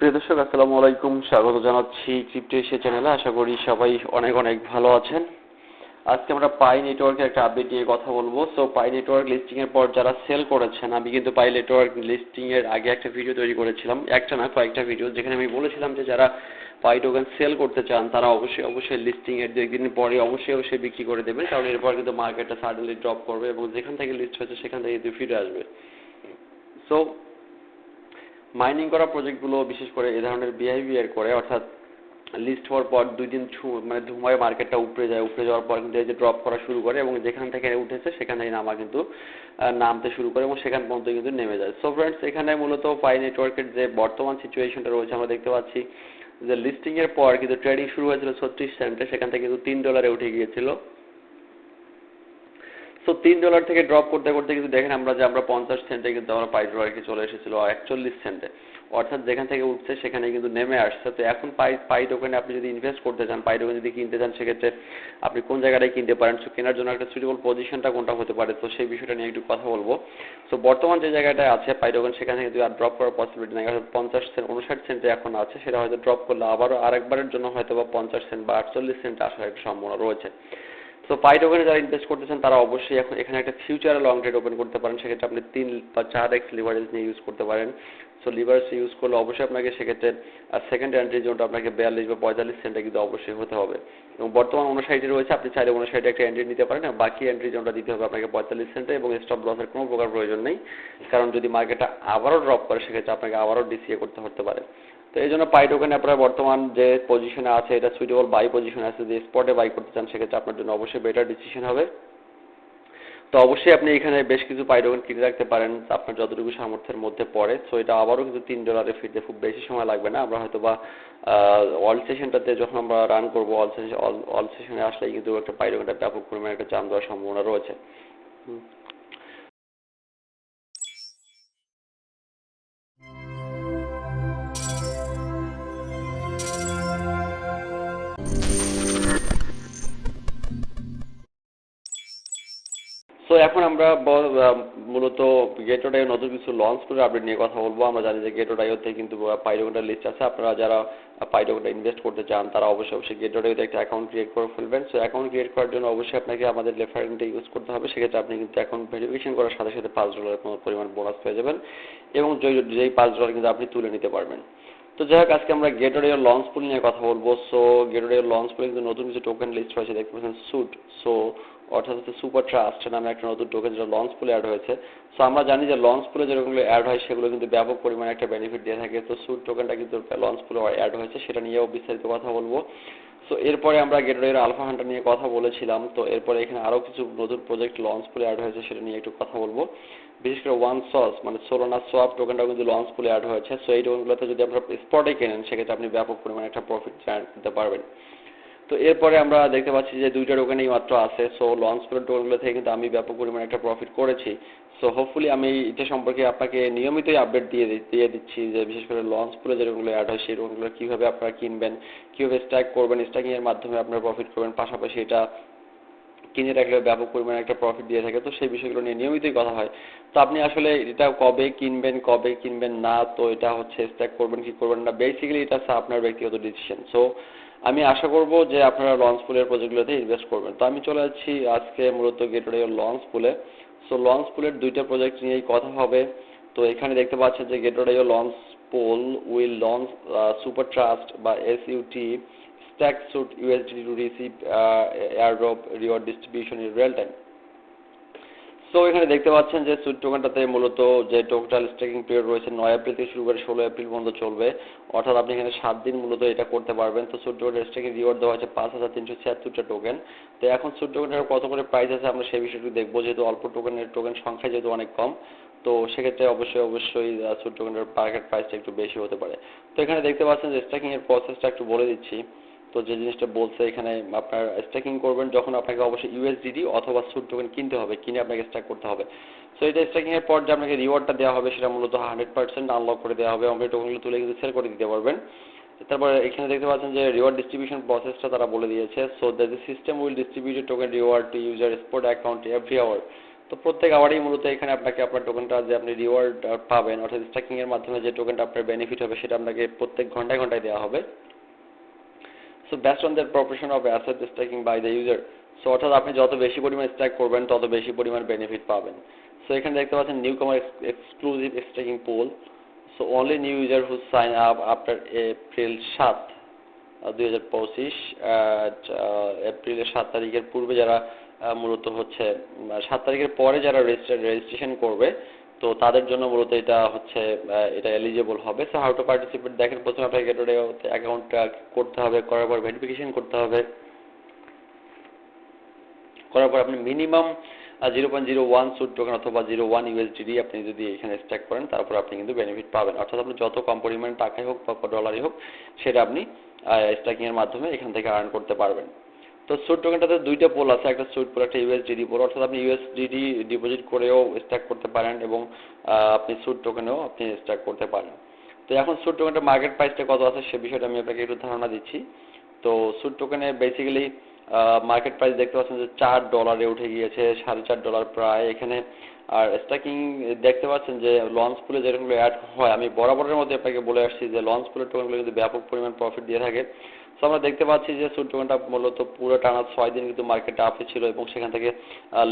প্রিয় দর্শক, আসসালামু আলাইকুম। স্বাগত জানাচ্ছি ক্রিপ্টো এশিয়া চ্যানেলে আশা করি সবাই অনেক অনেক ভালো আছেন। আজকে আমরা পাই নেটওয়ার্কের একটা আপডেট নিয়ে কথা বলব। সো পাই নেটওয়ার্ক লিস্টিং এর পর যারা সেল করেছেন, আমি কিন্তু পাই নেটওয়ার্ক লিস্টিং এর আগে একটা ভিডিও তৈরি করেছিলাম। একটা না, কয়েকটা ভিডিও যেখানে আমি বলেছিলাম যে যারা পাই টোকেন সেল করতে চান, তারা অবশ্যই অবশ্যই লিস্টিং এর দু একদিন পরে অবশ্যই অবশ্যই বিক্রি করে দেবেন। কারণ এরপর কিন্তু মার্কেটটা সাডেনলি ড্রপ করবে এবং যেখান থেকে লিস্ট হয়েছে, সেখান থেকে ফিরে আসবে। সো মাইনিং করা প্রজেক্টগুলো বিশেষ করে এ ধরনের বিহেভিয়ার করে, অর্থাৎ লিস্ট হওয়ার পর দুই দিন মানে ধুমায় মার্কেটটা উপরে যায় উপরে যাওয়ার পর কিন্তু এই যে ড্রপ করা শুরু করে এবং যেখান থেকে উঠেছে সেখান থেকে নামা কিন্তু নামতে শুরু করে এবং সেখান পর্যন্ত কিন্তু নেমে যায়। সো ফ্রেন্ডস এখানে মূলত পাই নেটওয়ার্কের যে বর্তমান সিচুয়েশনটা রয়েছে, আমরা দেখতে পাচ্ছি যে লিস্টিং এর পর কিন্তু ট্রেডিং শুরু হয়েছিল ছত্রিশ সেন্টে সেখান থেকে কিন্তু তিন ডলারে উঠে গিয়েছিল। সো তিন ডলার থেকে ড্রপ করতে করতে কিন্তু দেখেন আমরা যে আমরা পঞ্চাশ সেন্টে কিন্তু আমরা পাই ডলারকে চলে এসেছিল একচল্লিশ সেন্টে অর্থাৎ যেখান থেকে উঠছে সেখানে কিন্তু নেমে আসছে। তো এখন পাই পাই টোকেনে আপনি যদি ইনভেস্ট করতে চান, পাই টোকেন যদি কিনতে চান, সেক্ষেত্রে আপনি কোন জায়গাটায় কিনতে পারেন? সো কেনার জন্য একটা সুইটেবল পজিশনটা কোনটা হতে পারে? তো সেই বিষয়টা নিয়ে একটু কথা বলব। সো বর্তমান যে জায়গাটায় আছে পাই টোকেন সেখানে কিন্তু আর ড্রপ করার পসিবিলিটি নেই। অর্থাৎ পঞ্চাশ সেন্ট উনষাট সেন্টে এখন আছে, সেটা হয়তো ড্রপ করলে আবারও আরেকবারের জন্য হয়তো বা পঞ্চাশ সেন্ট বা আটচল্লিশ সেন্ট আসার একটা সম্ভাবনা রয়েছে। সো পাই টোকেনে যারা ইনভেস্ট করতেছেন, তারা অবশ্যই এখন এখানে একটা ফিউচারে লং ট্রেড ওপেন করতে পারেন। সেক্ষেত্রে আপনি তিন বা চার এক্স লিভারেজ নিয়ে ইউজ করতে পারেন। সো লিভারেজ ইউজ করলে অবশ্যই আপনাকে সেক্ষেত্রে, আর সেকেন্ড এন্ট্রি জোনটা আপনাকে বিয়াল্লিশ বা পঁয়তাল্লিশ সেন্টে কিন্তু অবশ্যই হতে হবে। এবং বর্তমান উনষাটে রয়েছে, আপনি চাইলে উনষাটে একটা এন্ট্রি নিতে পারেন বাকি এন্ট্রি জোনটা দিতে হবে আপনাকে পঁয়তাল্লিশ সেন্টে এবং স্টপ লসের কোনো প্রকার প্রয়োজন নেই। কারণ যদি মার্কেটটা আবারও ড্রপ করে, সেক্ষেত্রে আপনাকে আবারও ডিসিএ করতে হতে পারে। তো এই জন্য পাই টোকেন আপনার বর্তমান যে পজিশনে আছে, এটা সুইটেবল বাই পজিশনে আছে যদি স্পটে বাই করতে চান, সেক্ষেত্রে আপনার জন্য অবশ্যই বেটার ডিসিশন হবে। তো অবশ্যই আপনি এখানে বেশ কিছু পাইরোগন কিনে রাখতে পারেন, আপনার যতটুকু সামর্থ্যের মধ্যে পড়ে। সো এটা আবারও কিন্তু তিন ডলারে ফিরতে খুব বেশি সময় লাগবে না। আমরা হয়তো বা অল সেশনটাতে যখন আমরা রান করব অল সেশন অল সেশনে আসলেই কিন্তু একটা পাইডোগনটা ব্যাপক পরিমাণে একটা চাম দেওয়ার সম্ভাবনা রয়েছে। এখন আমরা মূলত গেটোডাই নতুন কিছু লঞ্চ করে আপডেট নিয়ে কথা বলব। আমরা জানি যে গেটোডাইওতে কিন্তু পাইডোকোটার লিস্ট আছে। আপনারা যারা পাইডোকোটা ইনভেস্ট করতে চান, তারা অবশ্যই অবশ্যই গেটোডাইওতে একটা অ্যাকাউন্ট ক্রিয়েট করে ফেলবেন। সো অ্যাকাউন্ট ক্রিয়েট করার জন্য অবশ্যই আপনাকে আমাদের রেফারেন্টটা ইউজ করতে হবে। সেক্ষেত্রে আপনি কিন্তু অ্যাকাউন্ট ভেরিফিকেশন করার সাথে সাথে পাঁচ ডলারের কোনো পরিমাণ বোনাস পেয়ে যাবেন। এবং যেই পাঁচ ডলার কিন্তু আপনি তুলে নিতে পারবেন। তো যাই হোক, আজকে আমরা গেটোডের লঞ্চ পুল নিয়ে কথা বলব। সো গেটোডের লঞ্চ পুলে কিন্তু নতুন কিছু টোকেন লিস্ট হয়েছে দেখতে পাচ্ছেন সুট সো অর্থাৎ হচ্ছে সুপার ট্রাস্ট নামে একটা নতুন টোকেন যেটা লঞ্চ পুলে অ্যাড হয়েছে। সো আমরা জানি যে লঞ্চ পুলে যেগুলো অ্যাড হয়, সেগুলো কিন্তু ব্যাপক পরিমাণে একটা বেনিফিট দিয়ে থাকে। তো সুট টোকেনটা কিন্তু লঞ্চ পুলে অ্যাড হয়েছে, সেটা নিয়েও বিস্তারিত কথা বলব। সো এরপরে আমরা গেটোডের আলফা হান্টার নিয়ে কথা বলেছিলাম। তো, এরপরে এখানে আরও কিছু নতুন প্রজেক্ট লঞ্চ পুলে অ্যাড হয়েছে, সেটা নিয়ে একটু কথা বলব। বিশেষ করে ওয়ান সস মানে সোলোনা সোয়াপ টোকেনটাও কিন্তু লঞ্চ পুলে অ্যাড হয়েছে। সো এই টোকেনগুলোতে যদি আপনারা স্পটে কেনেন, সেক্ষেত্রে আপনি ব্যাপক পরিমাণে একটা প্রফিট করতে পারবেন। তো এরপরে আমরা দেখতে পাচ্ছি যে দুইটা টোকেনই মাত্র আছে। সো লঞ্চ পুলের টোকেনগুলো থেকে কিন্তু আমি ব্যাপক পরিমাণে একটা প্রফিট করেছি। সো হোপফুলি আমি এটা সম্পর্কে আপনাকে নিয়মিতই আপডেট দিয়ে দিয়ে দিচ্ছি যে বিশেষ করে লঞ্চ পুলে যে টোকেনগুলো অ্যাড হয় সেই টোকেনগুলো কীভাবে আপনারা কিনবেন, কীভাবে স্ট্যাক করবেন স্ট্যাকিং এর মাধ্যমে আপনারা প্রফিট করবেন, পাশাপাশি এটা কিনে রাখলে ব্যাপক পরিমাণে একটা প্রফিট দিয়ে থাকে। তো সেই বিষয়গুলো নিয়ে নিয়মিতই কথা হয়। তো আপনি আসলে এটা কবে কিনবেন কবে কিনবেন না, তো এটা হচ্ছে স্ট্যাক করবেন, কি করবেন না বেসিক্যালি এটা আপনার ব্যক্তিগত ডিসিশন সো আমি আশা করব যে আপনারা লঞ্চ পুলের প্রজেক্টগুলোতে ইনভেস্ট করবেন। তো আমি চলে যাচ্ছি আজকে মূলত গেটওয়ে লঞ্চ পুলে। সো লঞ্চ পুলের দুইটা প্রজেক্ট নিয়েই কথা হবে। তো এখানে দেখতে পাচ্ছেন যে gateway launch pool will launch super trust বা SUT stack suit USD to receive airdrop reward distribution in real real so এখানে দেখতে পাচ্ছেন যে সুইট টোকেনটাতে মূলত যে টোটাল স্টেকিং পিরিয়ড রয়েছে নয় এপ্রিল থেকে শুরু করে ষোলো এপ্রিল পর্যন্ত চলবে। অর্থাৎ আপনি এখানে সাত দিন মূলত এটা করতে পারবেন। তো সুইট টোকেনের স্টেকিং রিওয়ার্ড দেওয়া হচ্ছে পাঁচ হাজার তিনশো ছিয়াত্তরটা টোকেন। তো এখন সুইট টোকেনের কত করে প্রাইস আছে আমরা সেই বিষয়টি দেখব, যেহেতু অল্প টোকেনের, টোকেন সংখ্যা যেহেতু অনেক কম। তো সেক্ষেত্রে অবশ্যই অবশ্যই সুইট টোকেনের মার্কেট প্রাইসটা একটু বেশি হতে পারে। তো এখানে দেখতে পাচ্ছেন যে স্টেকিং এর প্রসেসটা একটু বলে দিচ্ছি। তো যে জিনিসটা বলছে এখানে আপনার স্ট্যাকিং করবেন যখন আপনাকে অবশ্যই ইউএসডিটি অথবা সুট টোকেন কিনতে হবে, কিনে আপনাকে স্ট্যাক করতে হবে। সো এটা স্ট্যাকিং এর পর যে আপনাকে রিওয়ার্ডটা দেওয়া হবে সেটা মূলত হান্ড্রেড পার্সেন্ট আনলক করে দেওয়া হবে আপনি টোকেনগুলো তুলে কিন্তু সেল করে দিতে পারবেন। তারপরে এখানে দেখতে পাচ্ছেন যে রিওয়ার্ড ডিস্ট্রিবিউশন প্রসেসটা তারা বলে দিয়েছে। So that the system will distribute token reward to user sport account every hour তো প্রত্যেক আওয়ারেই মূলত এখানে আপনাকে আপনার টোকেনটা যে আপনি রিওয়ার্ড পাবেন, অর্থাৎ স্ট্যাকিং এর মাধ্যমে যে টোকেনটা আপনার বেনিফিট হবে সেটা আপনাকে প্রত্যেক ঘন্টায় ঘন্টায় দেওয়া হবে। So best on the proportion of asset stacking by the user so অর্থাৎ আপনি যত বেশি পরিমাণ স্ট্যাক করবেন, তত বেশি পরিমাণ বেনিফিট পাবেন। সো এখানে দেখতে পাচ্ছেন newcomer exclusive stacking pool so only new user who sign up after April সাত দুই হাজার পঁচিশ এপ্রিলের সাত তারিখের পূর্বে যারা মূলত হচ্ছে সাত তারিখের পরে যারা রেজিস্ট্রেশন করবে তো তাদের জন্য মূলত এটা হচ্ছে এটা এলিজিবল হবে। সো হাউ টু পার্টিসিপেট দেখেন, প্রথমে আপনাকে গেটওয়ে অ্যাকাউন্ট করতে হবে, করার পর ভেরিফিকেশন করতে হবে। করার পর আপনি minimum zero point zero one suit token অথবা জিরো ওয়ান ইউএসডিডি আপনি যদি এখানে স্ট্যাক করেন, তারপর আপনি কিন্তু বেনিফিট পাবেন। অর্থাৎ আপনি যত কম পরিমাণ টাকাই হোক বা ডলারই হোক, সেটা আপনি স্ট্যাকিং এর মাধ্যমে এখান থেকে আর্ন করতে পারবেন। তো সুট টোকেনটাতে দুইটা পোল আছে, একটা সুট পোল একটা ইউএসডিডি পোল অর্থাৎ আপনি ইউএসডিডি ডিপোজিট করেও স্ট্যাক করতে পারেন এবং আপনি সুট টোকেনেও আপনি স্ট্যাক করতে পারেন। তো এখন সুট টোকেনটার মার্কেট প্রাইসটা কত আছে সে বিষয়টা আমি আপনাকে একটু ধারণা দিচ্ছি। তো সুট টোকেনে বেসিক্যালি মার্কেট প্রাইস দেখতে পাচ্ছেন যে চার ডলারে উঠে গিয়েছে, সাড়ে চার ডলার প্রায়। এখানে আর স্ট্যাকিং দেখতে পাচ্ছেন যে লঞ্চ পুলে যেরকম অ্যাড হয়, আমি বরাবরের মধ্যে আপনাকে বলে আসছি যে লঞ্চ পুলের টোকেনগুলো কিন্তু ব্যাপক পরিমাণ প্রফিট দিয়ে থাকে। তো আমরা দেখতে পাচ্ছি যে সুট টোকেনটা মূলত পুরো টানা ছয় দিন কিন্তু মার্কেটে আপে ছিল এবং সেখান থেকে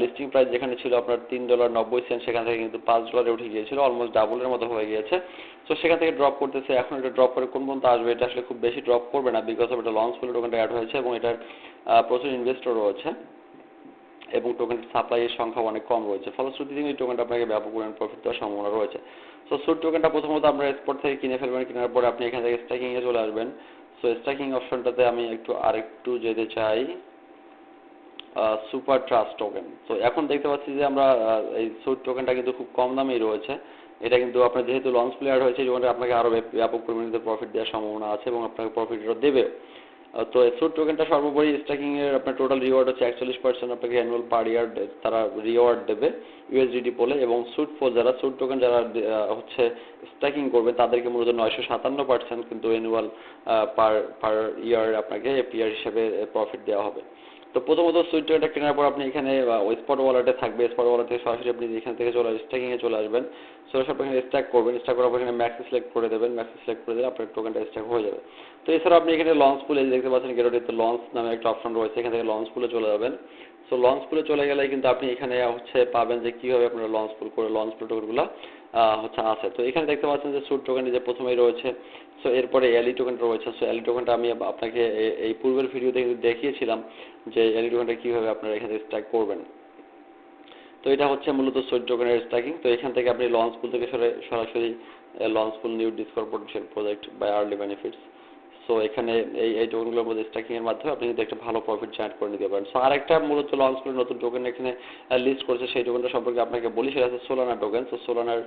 লিস্টিং প্রাইস যেখানে ছিল আপনার তিন ডলার নব্বই সেন্ট সেখান থেকে কিন্তু পাঁচ ডলারে উঠে গিয়েছিল অলমোস্ট ডাবলের মতো হয়ে গিয়েছে। তো সেখান থেকে ড্রপ করতেছে, এখন এটা ড্রপ করে কোন পর্যন্ত আসবে, এটা আসলে খুব বেশি ড্রপ করবে না বিকজ অফ এটা লঞ্চ পুলে টোকেনটা অ্যাড হয়েছে এবং এটার প্রচুর ইনভেস্টর রয়েছে এবং টোকেনের সাপ্লাইয়ের সংখ্যা অনেক কম রয়েছে। ফলশ্রুতিতে এই টোকেনটা আপনাকে ব্যাপক পরিমাণ প্রফিট দেওয়ার সম্ভাবনা রয়েছে। সো সুট টোকেনটা প্রথমত আপনার স্পট থেকে কিনে ফেলবেন, কেনার পরে আপনি এখান থেকে স্ট্যাকিং এ চলে আসবেন। সো স্ট্যাকিং অপশনটাতে আমি একটু আরেকটু যেতে চাই সুপার ট্রাস্ট টোকেন তো এখন দেখতে পাচ্ছি যে আমরা এই সুট টোকেনটা কিন্তু খুব কম দামেই রয়েছে। এটা কিন্তু আপনার যেহেতু লঞ্চ প্লেয়ার হয়েছে আপনাকে আরও ব্যাপক পরিমাণে প্রফিট দেওয়ার সম্ভাবনা আছে এবং আপনাকে প্রফিট দেবে আহ, তো সুট টোকেনটা সর্বোপরি স্ট্যাকিং এর আপনার টোটাল রিওয়ার্ড হচ্ছে একচল্লিশ পার্সেন্ট আপনাকে অ্যানুয়াল পার ইয়ার তারা রিওয়ার্ড দেবে ইউএসডিটি পোলে এবং সুট ফোর যারা সুট টোকেন যারা হচ্ছে স্ট্যাকিং করবে তাদেরকে মূলত নয়শো সাতান্ন পার্সেন্ট কিন্তু অ্যানুয়াল পার পার ইয়ার আপনাকে এপিআর হিসেবে প্রফিট দেওয়া হবে। তো প্রথমত সুইট টোকেনটা কেনার পর আপনি এখানে ওই স্পট ওয়ালেটে থাকবে। স্পট ওয়ালেট সরাসরি আপনি এখান থেকে চলে স্ট্যাকিং এ চলে আসবেন। সরাসরি আপনি এখানে স্ট্যাক করবেন। স্ট্যাক করার পর এখানে ম্যাক্স সিলেক্ট করে দেবেন। ম্যাক্স সিলেক্ট করে দিলে আপনার টোকেনটা স্ট্যাক হয়ে যাবে। তো এছাড়া আপনি এখানে লঞ্চ পুলে দেখতে পাচ্ছেন গেরোটিতে লঞ্চ নামে একটা অপশন রয়েছে। এখান থেকে লঞ্চ পুলে চলে যাবেন। সো লঞ্চ পুলে চলে গেলে কিন্তু আপনি এখানে হচ্ছে পাবেন যে কীভাবে আপনারা লঞ্চ পুল করে লঞ্চ পুল টোকেনগুলো হচ্ছে আছে তো এখানে দেখতে পাচ্ছেন যে সুট টোকেন যে প্রথমেই রয়েছে সো এরপরে এলি টোকেন রয়েছে সো এলি টোকেনটা আমি আপনাকে এই পূর্বের ভিডিওতে কিন্তু দেখিয়েছিলাম যে এলি টোকেনটা কীভাবে আপনারা এখানে স্ট্যাক করবেন। তো এটা হচ্ছে মূলত সুইট টোকেনের স্ট্যাকিং তো এখান থেকে আপনি লঞ্চ পুল থেকে সরে- সরাসরি launch pool new discover potential project by early benefits so এখানে এই এই টোকেনগুলোর মধ্যে স্ট্যাকিং এর মাধ্যমে আপনি কিন্তু একটা ভালো প্রফিট জেনারেট করে নিতে পারেন। সো আরেকটা মূলত লঞ্চ করে নতুন টোকেন এখানে লিস্ট করেছে, সেই টোকেনটা সম্পর্কে আপনাকে বলি, সেটা হচ্ছে সোলানা টোকেন সো সোলানার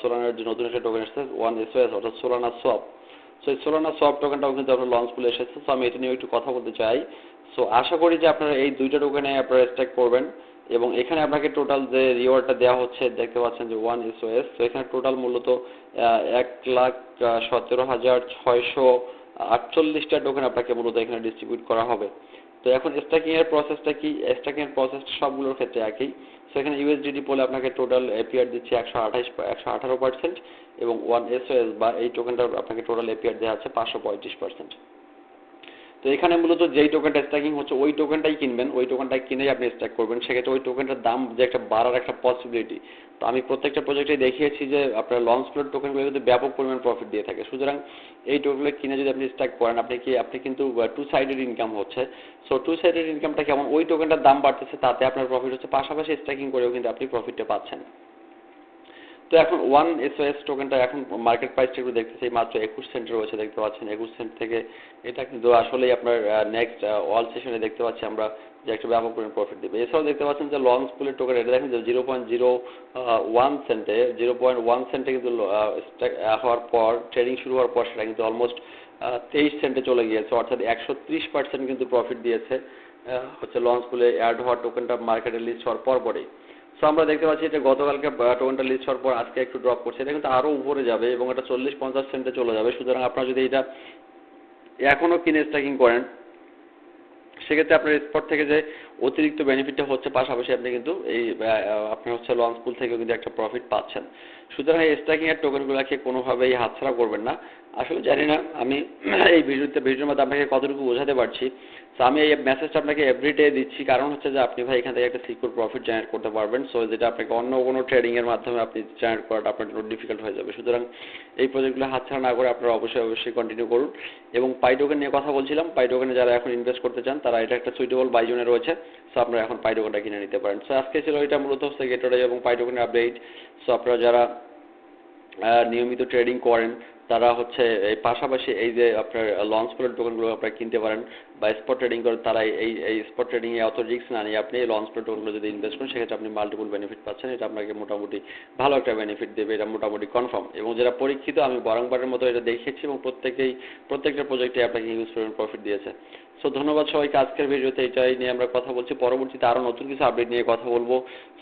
সোলানার যে নতুন একটা টোকেন এসেছে ওয়ান এসওএস অর্থাৎ সোলানা সোয়াপ সো এই সোলানা সোয়াপ টোকেনটাও কিন্তু আপনার লঞ্চ পুলে এসেছে। সো আমি এটা নিয়ে একটু কথা বলতে চাই। সো আশা করি যে আপনারা এই দুইটা টোকেনে আপনারা স্ট্যাক করবেন। এবং এখানে আপনাকে টোটাল যে রিওয়ার্ডটা দেওয়া হচ্ছে, দেখতে পাচ্ছেন যে ওয়ান এসওএস তো এখানে টোটাল মূলত এক লাখ সতেরো হাজার ছয়শো আটচল্লিশটা টোকেন আপনাকে মূলত এখানে ডিস্ট্রিবিউট করা হবে। তো এখন স্ট্যাকিং এর প্রসেসটা কি? স্ট্যাকিং এর প্রসেস সবগুলোর ক্ষেত্রে একই। সো এখানে ইউএসডিটি পোলে আপনাকে টোটাল এপিআর দিচ্ছে একশো আঠাশ, একশো আঠারো পার্সেন্ট এবং ওয়ান এসওএস বা এই টোকেনটা আপনাকে টোটাল এপিআর দেওয়া আছে পাঁচশো পঁয়ত্রিশ পার্সেন্ট তো এখানে মূলত যেই টোকেনটা স্ট্যাকিং হচ্ছে, ওই টোকেনটাই কিনবেন, ওই টোকেনটাই কিনেই আপনি স্ট্যাক করবেন। সেক্ষেত্রে ওই টোকেনটার দাম যে একটা বাড়ার একটা পসিবিলিটি তো আমি প্রত্যেকটা প্রজেক্টে দেখিয়েছি যে আপনার লঞ্চ প্লেট টোকেনগুলো কিন্তু ব্যাপক পরিমাণ প্রফিট দিয়ে থাকে। সুতরাং এই টোকেনগুলো কিনে যদি আপনি স্ট্যাক করেন, আপনি কি, আপনি কিন্তু টু সাইডেড ইনকাম হচ্ছে। সো টু সাইডেড ইনকামটা কেমন? ওই টোকেনটার দাম বাড়তেছে, তাতে আপনার প্রফিট হচ্ছে। পাশাপাশি স্ট্যাকিং করেও কিন্তু আপনি প্রফিটটা পাচ্ছেন। তো এখন ওয়ান এসওএস টোকেনটা এখন মার্কেট প্রাইসটা একটু দেখতেছি মাত্র একুশ সেন্ট রয়েছে, দেখতে পাচ্ছেন। একুশ সেন্ট থেকে এটা কিন্তু আসলেই আপনার নেক্সট অল সেশনে দেখতে পাচ্ছি আমরা যে একটা ব্যাপক পরিমাণ প্রফিট দেবে। এছাড়াও দেখতে পাচ্ছেন যে লঞ্চ পুলের টোকেন এটা দেখেন যে জিরো পয়েন্ট জিরো ওয়ান সেন্টে জিরো পয়েন্ট ওয়ান সেন্টে কিন্তু হওয়ার পর ট্রেডিং শুরু হওয়ার পর সেটা কিন্তু অলমোস্ট তেইশ সেন্টে চলে গিয়েছে। অর্থাৎ একশো ত্রিশ পার্সেন্ট কিন্তু প্রফিট দিয়েছে হচ্ছে লঞ্চ পুলে অ্যাড হওয়ার টোকেনটা মার্কেটে লিস্ট হওয়ার পর পরেই সো আমরা দেখতে পাচ্ছি এটা গতকালকে টোকেনটা লিস্ট হওয়ার পর আজকে একটু ড্রপ করছে। এটা কিন্তু আরও উপরে যাবে এবং এটা চল্লিশ পঞ্চাশ সেন্টে চলে যাবে। সুতরাং আপনারা যদি এটা এখনও কিনে স্ট্যাকিং করেন সেক্ষেত্রে আপনার স্পট থেকে যে অতিরিক্ত বেনিফিটটা হচ্ছে পাশাপাশি আপনি কিন্তু এই আহ, আপনার হচ্ছে লঞ্চ পুল থেকেও কিন্তু একটা প্রফিট পাচ্ছেন। সুতরাং এই স্ট্যাকিং এর টোকেনগুলোকে কোনোভাবেই হাতছাড়া করবেন না। আসলে জানি না আমি এই ভিডিওতে ভিডিওর মধ্যে আপনাকে কতটুকু বোঝাতে পারছি। তো আমি এই মেসেজটা আপনাকে এভরিডে দিচ্ছি। কারণ হচ্ছে যে আপনি ভাই এখান থেকে একটা সিকিউর প্রফিট জেনারেট করতে পারবেন। সো যেটা আপনাকে অন্য কোনো ট্রেডিং এর মাধ্যমে আপনি জেনারেট করাটা আপনার জন্য ডিফিকাল্ট হয়ে যাবে। সুতরাং এই প্রজেক্টগুলো হাতছাড়া না করে আপনারা অবশ্যই অবশ্যই কন্টিনিউ করুন। এবং পাই টোকেন নিয়ে কথা বলছিলাম। পাই টোকেনে যারা এখন ইনভেস্ট করতে চান, তারা এটা একটা সুইটেবল বাই জোনে রয়েছে। সো আপনারা এখন পাই টোকেনটা কিনে নিতে পারেন। সো আজকে ছিল এটা মূলত হচ্ছে গেটোডে এবং পাই টোকেনের আপডেট সো আপনারা যারা নিয়মিত ট্রেডিং করেন তারা হচ্ছে, এই পাশাপাশি এই যে আপনার লঞ্চ প্লেট দোকানগুলো আপনারা কিনতে পারেন বা স্পট ট্রেডিং করেন তারা এই এই স্পট ট্রেডিংয়ে অত রিস্ক না নিয়ে আপনি এই লঞ্চ প্লেট দোকানগুলো যদি ইনভেস্ট করেন, সেক্ষেত্রে আপনি মাল্টিপুল বেনিফিট পাচ্ছেন। এটা আপনাকে মোটামুটি ভালো একটা বেনিফিট দেবে, এটা মোটামুটি কনফার্ম এবং যারা পরীক্ষিত, আমি বারংবারের মতো এটা দেখেছি এবং প্রত্যেকেই, প্রত্যেকটা প্রজেক্টে আপনাকে পরিমাণ প্রফিট দিয়েছে। সো ধন্যবাদ সবাইকে আজকের ভিডিওতে এটাই নিয়ে আমরা কথা বলছি। পরবর্তীতে আরও নতুন কিছু আপডেট নিয়ে কথা বলব।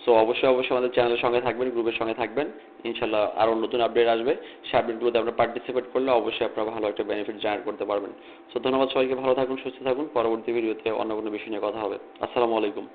সো অবশ্যই অবশ্যই আমাদের চ্যানেলের সঙ্গে থাকবেন গ্রুপের সঙ্গে থাকবেন। ইনশাল্লাহ আরও নতুন আপডেট আসবে। সে আপডেটগুলোতে আপনারা পার্টিসিপেট করলে অবশ্যই আপনারা ভালো একটা বেনিফিট জেনারেট করতে পারবেন। সো ধন্যবাদ সবাইকে, ভালো থাকুন, সুস্থ থাকুন। পরবর্তী ভিডিওতে অন্য কোনো বিষয় নিয়ে কথা হবে। আসসালামু আলাইকুম।